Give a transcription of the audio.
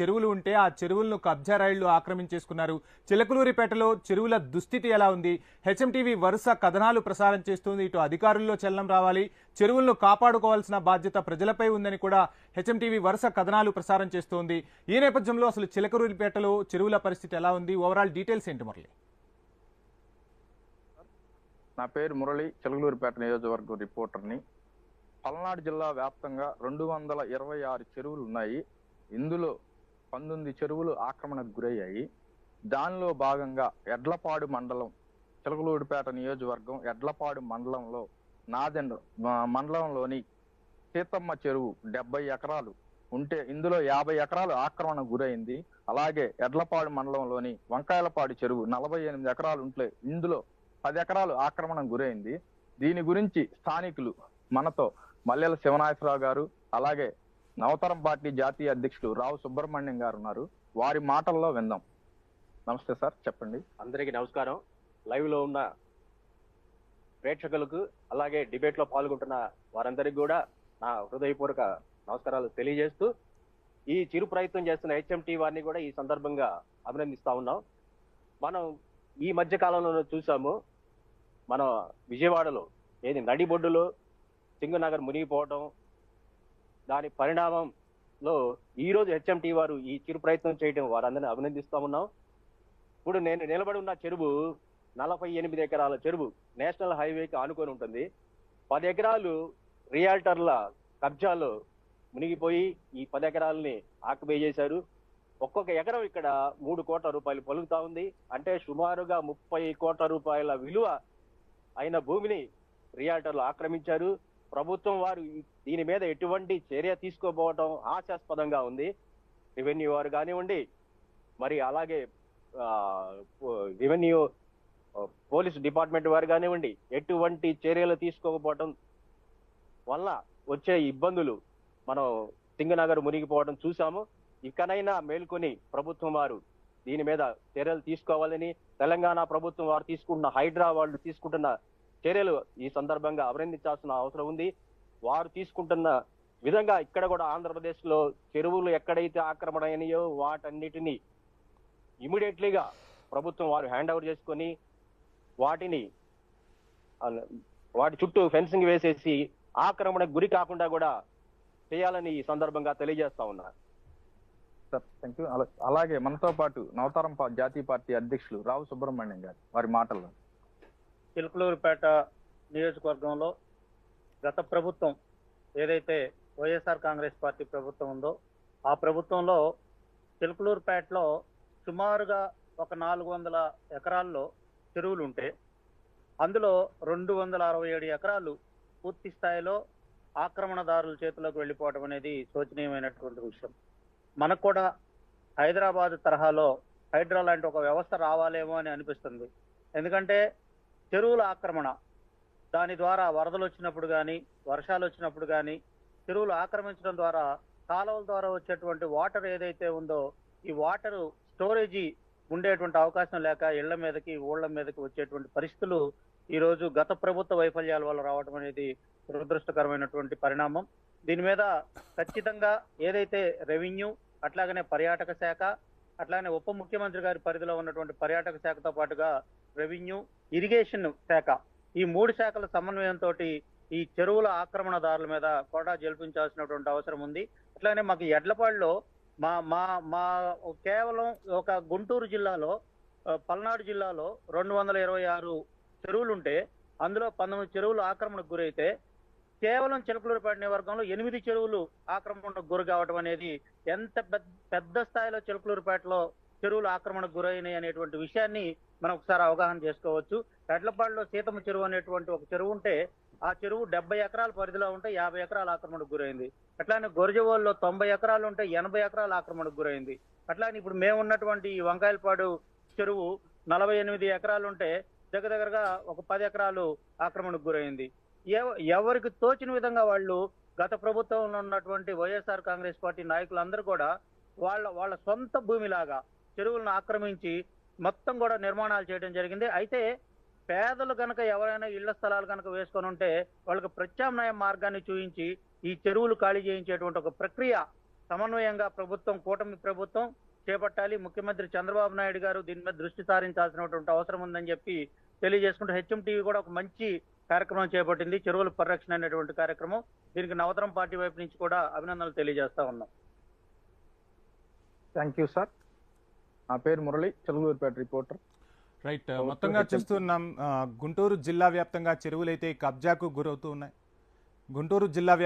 చెరువులు ఉంటే ఆ చెరువులను కబ్జా రైళ్ళు ఆక్రమించేసుకున్నారు. చిలకలూరిపేటలో చెరువుల దుస్థితి ఎలా ఉంది? హెచ్ఎంటీవీ వరుస కథనాలు ప్రసారం చేస్తుంది. ఇటు అధికారుల్లో చలనం రావాలి. చెరువులను కాపాడుకోవాల్సిన బాధ్యత ప్రజలపై ఉందని కూడా హెచ్ఎంటీవీ వరుస కథనాలు ప్రసారం చేస్తోంది. ఈ నేపథ్యంలో అసలు చిలకలూరిపేటలో చెరువుల పరిస్థితి ఎలా ఉంది? ఓవరాల్ డీటెయిల్స్ ఏంటి మురళి? నా పేరు మురళి చిలకలూరిపేట నియోజకవర్గం రిపోర్టర్ని. పల్నాడు జిల్లా వ్యాప్తంగా రెండు వందల ఇరవై ఆరు చెరువులు ఉన్నాయి. ఇందులో పంతొమ్మిది చెరువులు ఆక్రమణకు గురయ్యాయి. దానిలో భాగంగా ఎడ్లపాడు మండలం చిలకలూడిపేట నియోజకవర్గం ఎడ్లపాడు మండలంలో నాదెండ మండలంలోని సీతమ్మ చెరువు డెబ్బై ఎకరాలు ఉంటే ఇందులో యాభై ఎకరాలు ఆక్రమణ గురైంది. అలాగే ఎడ్లపాడు మండలంలోని వంకాయలపాడు చెరువు నలభై ఎనిమిది ఎకరాలు ఉంటే ఇందులో పది ఎకరాలు ఆక్రమణ గురైంది. దీని గురించి స్థానికులు మనతో మల్లెల శివనాయసరావు గారు అలాగే నవతరం పార్టీ జాతీయ అధ్యక్షుడు రావు సుబ్రహ్మణ్యం గారు ఉన్నారు. వారి మాటల్లో విందాం. నమస్తే సార్ చెప్పండి. అందరికీ నమస్కారం. లైవ్లో ఉన్న ప్రేక్షకులకు అలాగే డిబేట్లో పాల్గొంటున్న వారందరికీ కూడా నా హృదయపూర్వక నమస్కారాలు తెలియజేస్తూ ఈ చిరు ప్రయత్నం చేస్తున్న హెచ్ఎంటీ వారిని కూడా ఈ సందర్భంగా అభినందిస్తా ఉన్నాం. మనం ఈ మధ్య కాలంలో చూసాము మన విజయవాడలో ఏది నడిబొడ్డులో సింగనగర్ మునిగిపోవడం దాని పరిణామంలో ఈ రోజు హెచ్ఎంటీ వారు ఈ చిరు ప్రయత్నం చేయడం వారందరినీ అభినందిస్తా ఉన్నాం. ఇప్పుడు నేను నిలబడి ఉన్న చెరువు నలభై ఎనిమిది ఎకరాల చెరువు నేషనల్ హైవేకి ఆనుకొని ఉంటుంది. పది ఎకరాలు రియాల్టర్ల కబ్జాలో మునిగిపోయి ఈ పది ఎకరాలని ఆక్యుపై చేశారు. ఒక్కొక్క ఎకరం ఇక్కడ మూడు కోట్ల రూపాయలు పలుకుతా ఉంది. అంటే సుమారుగా ముప్పై కోట్ల రూపాయల విలువ అయిన భూమిని రియాల్టర్లు ఆక్రమించారు. ప్రభుత్వం వారు దీని మీద ఎటువంటి చర్య తీసుకోపోవటం హాస్యాస్పదంగా ఉంది. రెవెన్యూ వారు కానివ్వండి మరి అలాగే రెవెన్యూ పోలీసు డిపార్ట్మెంట్ వారు కానివ్వండి ఎటువంటి చర్యలు తీసుకోకపోవడం వల్ల వచ్చే ఇబ్బందులు మనం సింగనగర్ మునిగిపోవడం చూసాము ఇకనైనా మేల్కొని ప్రభుత్వం వారు దీని మీద చర్యలు తీసుకోవాలని తెలంగాణ ప్రభుత్వం వారు తీసుకుంటున్న హైడ్రా వాళ్ళు తీసుకుంటున్న చర్యలు ఈ సందర్భంగా అభినందించాల్సిన అవసరం ఉంది. వారు తీసుకుంటున్న విధంగా ఇక్కడ కూడా ఆంధ్రప్రదేశ్లో చెరువులు ఎక్కడైతే ఆక్రమణ అయినాయో వాటన్నిటిని ఇమీడియట్లీగా ప్రభుత్వం వారు హ్యాండ్ ఓవర్ చేసుకొని వాటిని వాటి చుట్టూ ఫెన్సింగ్ వేసేసి ఆక్రమణకు గురి కాకుండా కూడా చేయాలని ఈ సందర్భంగా తెలియజేస్తా ఉన్నారు సార్ థ్యాంక్ యూ అలాగే మనతో పాటు నవతరం జాతీయ పార్టీ అధ్యక్షులు రావు సుబ్రహ్మణ్యం గారు వారి మాటల్లో. చిలుకలూరుపేట నియోజకవర్గంలో గత ప్రభుత్వం ఏదైతే వైఎస్ఆర్ కాంగ్రెస్ పార్టీ ప్రభుత్వం ఉందో ఆ ప్రభుత్వంలో చిలుకలూరుపేటలో సుమారుగా ఒక నాలుగు వందల ఎకరాల్లో చెరువులు ఉంటే అందులో రెండు వందల అరవై ఏడు ఎకరాలు పూర్తి స్థాయిలో ఆక్రమణదారుల చేతిలోకి వెళ్ళిపోవడం అనేది శోచనీయమైనటువంటి విషయం. మనకు కూడా హైదరాబాద్ తరహాలో హైడ్రా లాంటి ఒక వ్యవస్థ రావాలేమో అని అనిపిస్తుంది. ఎందుకంటే చెరువుల ఆక్రమణ. దాని ద్వారా వరదలు వచ్చినప్పుడు కానీ వర్షాలు వచ్చినప్పుడు కానీ చెరువులు ఆక్రమించడం ద్వారా కాలువల ద్వారా వచ్చేటువంటి వాటర్ ఏదైతే ఉందో ఈ వాటరు స్టోరేజీ ఉండేటువంటి అవకాశం లేక ఇళ్ళ మీదకి ఊళ్ళ మీదకి వచ్చేటువంటి పరిస్థితులు ఈరోజు గత ప్రభుత్వ వైఫల్యాల వల్ల రావడం అనేది దురదృష్టకరమైనటువంటి పరిణామం. దీని మీద ఖచ్చితంగా ఏదైతే రెవెన్యూ అట్లాగనే పర్యాటక శాఖ అట్లానే ఉప ముఖ్యమంత్రి గారి పరిధిలో ఉన్నటువంటి పర్యాటక శాఖతో పాటుగా రెవెన్యూ ఇరిగేషన్ శాఖ. ఈ మూడు శాఖల సమన్వయంతో ఈ చెరువుల ఆక్రమణదారుల మీద కోటా జల్పించాల్సినటువంటి అవసరం ఉంది. అట్లానే మాకు ఎడ్లపాడులో మా మా మా కేవలం ఒక గుంటూరు జిల్లాలో పల్నాడు జిల్లాలో రెండు వందల ఇరవై ఆరు చెరువులుంటే అందులో పంతొమ్మిది చెరువులు ఆక్రమణకు గురైతే కేవలం చిలకలూరుపేట నియోజకవర్గంలో ఎనిమిది చెరువులు ఆక్రమణకు గురి కావడం అనేది ఎంత పెద్ద పెద్ద స్థాయిలో చిలకలూరుపేటలో చెరువులు ఆక్రమణకు గురైనాయి అనేటువంటి విషయాన్ని మనం ఒకసారి అవగాహన చేసుకోవచ్చు. పెడ్లపాడులో సీతమ్మ చెరువు అనేటువంటి ఒక చెరువు ఉంటే ఆ చెరువు డెబ్బై ఎకరాల పరిధిలో ఉంటే యాభై ఎకరాల ఆక్రమణకు గురైంది. అట్లానే గొరజవోల్లో తొంభై ఎకరాలు ఉంటే ఎనభై ఎకరాల ఆక్రమణకు గురైంది. అట్లానే ఇప్పుడు మేము ఉన్నటువంటి ఈ వంకాయలపాడు చెరువు నలభై ఎనిమిది ఎకరాలు ఉంటే దగ్గర దగ్గరగా ఒక పది ఎకరాలు ఆక్రమణకు గురైంది. ఎవరికి తోచిన విధంగా వాళ్ళు గత ప్రభుత్వంలో ఉన్నటువంటి వైఎస్ఆర్ కాంగ్రెస్ పార్టీ నాయకులందరూ కూడా వాళ్ళ వాళ్ళ సొంత భూమిలాగా చెరువులను ఆక్రమించి మొత్తం కూడా నిర్మాణాలు చేయడం జరిగింది. అయితే పేదలు కనుక ఎవరైనా ఇళ్ళ స్థలాలు కనుక వేసుకొని ఉంటే వాళ్ళకి ప్రత్యామ్నాయ మార్గాన్ని చూపించి ఈ చెరువులు ఖాళీ చేయించేటువంటి ఒక ప్రక్రియ సమన్వయంగా ప్రభుత్వం కూటమి ప్రభుత్వం చేపట్టాలి. ముఖ్యమంత్రి చంద్రబాబు నాయుడు గారు దీని మీద దృష్టి సారించాల్సినటువంటి అవసరం ఉందని చెప్పి తెలియజేసుకుంటూ హెచ్ఎం టీవీ కూడా ఒక మంచి కార్యక్రమం చేపట్టింది. చెరువుల పరిరక్షణ అనేటువంటి కార్యక్రమం. దీనికి నవతరం పార్టీ వైపు నుంచి కూడా అభినందనలు తెలియజేస్తా ఉన్నాం. Thank you sir. నా పేరు మురళి చెలుగులూరుపేట రిపోర్టర్. రైట్ మొత్తంగా చూస్తున్నాం గుంటూరు జిల్లా వ్యాప్తంగా చెరువులైతే కబ్జాకు గురవుతూ ఉన్నాయి. గుంటూరు జిల్లా